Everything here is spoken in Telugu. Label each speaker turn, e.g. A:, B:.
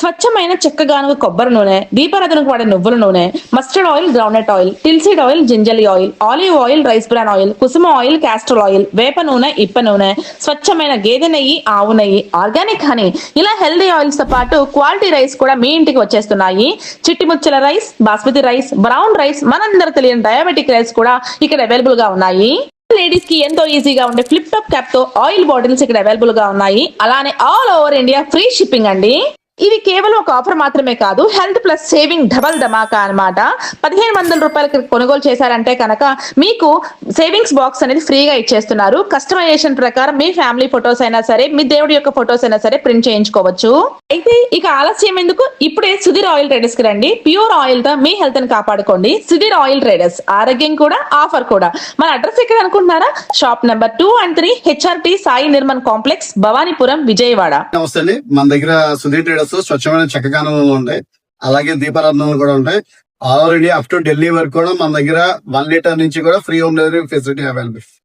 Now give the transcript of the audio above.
A: స్వచ్ఛమైన చెక్కగానుగ కొబ్బరి నూనె దీపారాధనకు వాడే నువ్వుల నూనె mustard oil groundnut oil tilseed oil gingelly oil olive oil rice bran oil కుసుమ ఆయిల్ క్యాస్టర్ ఆయిల్ వేప నూనె ఇప్ప నూనె స్వచ్ఛమైన గేదె నెయ్యి ఆవు నెయ్యి ఆర్గానిక్ హనీ ఇలా హెల్దీ ఆయిల్స్తో పాటు క్వాలిటీ రైస్ కూడా మీ ఇంటికి వచ్చేస్తున్నాయి. చిట్టి Muchhala rice basmati rice brown rice మనందరూ తెలియని డయాబెటిక్ రైస్ కూడా ఇక్కడ అవైలబుల్గా ఉన్నాయి. లేడీస్కి ఎంతో ఈజీగా ఉండే ఫ్లిప్ టాప్ క్యాప్తో ఆయిల్ బాటిల్స్ ఇక్కడ అవైలబుల్గా ఉన్నాయి. అలానే all over India free shipping అండి. ఇది కేవలం ఒక ఆఫర్ మాత్రమే కాదు హెల్త్ ప్లస్ సేవింగ్ డబల్ ధమాకా అన్నమాట. పదిహేను వందల రూపాయలకి కొనుగోలు చేశారంటే కనుక మీకు సేవింగ్స్ బాక్స్ అనేది ఫ్రీగా ఇచ్చేస్తున్నారు. కస్టమైజేషన్ ప్రకారం మీ ఫ్యామిలీ ఫొటోస్ అయినా సరే మీ దేవుడి యొక్క ఫొటోస్ అయినా సరే ప్రింట్ చేయించుకోవచ్చు. అయితే ఇక ఆలస్యం ఎందుకు? ఇప్పుడే సుధీర్ ఆయిల్ ట్రేడర్స్కి రండి. ప్యూర్ ఆయిల్తో మీ హెల్త్ని కాపాడుకోండి. సుధీర్ ఆయిల్ ట్రేడర్స్ ఆరోగ్యం కూడా ఆఫర్ కూడా. మన అడ్రస్ ఎక్కడ అనుకుంటున్నారా? Shop number two and three HRT Sai Nirmal complex Bhavanipuram Vijayawada.
B: నమస్తే మన దగ్గర సుధీర్ ట్రేడర్స్ స్వచ్ఛమైన చెక్కగానులు ఉంటాయి. అలాగే దీపారాధనలు కూడా ఉంటాయి. All over India up to Delhi వరకు కూడా మన దగ్గర వన్ లీటర్ నుంచి కూడా free home delivery facility available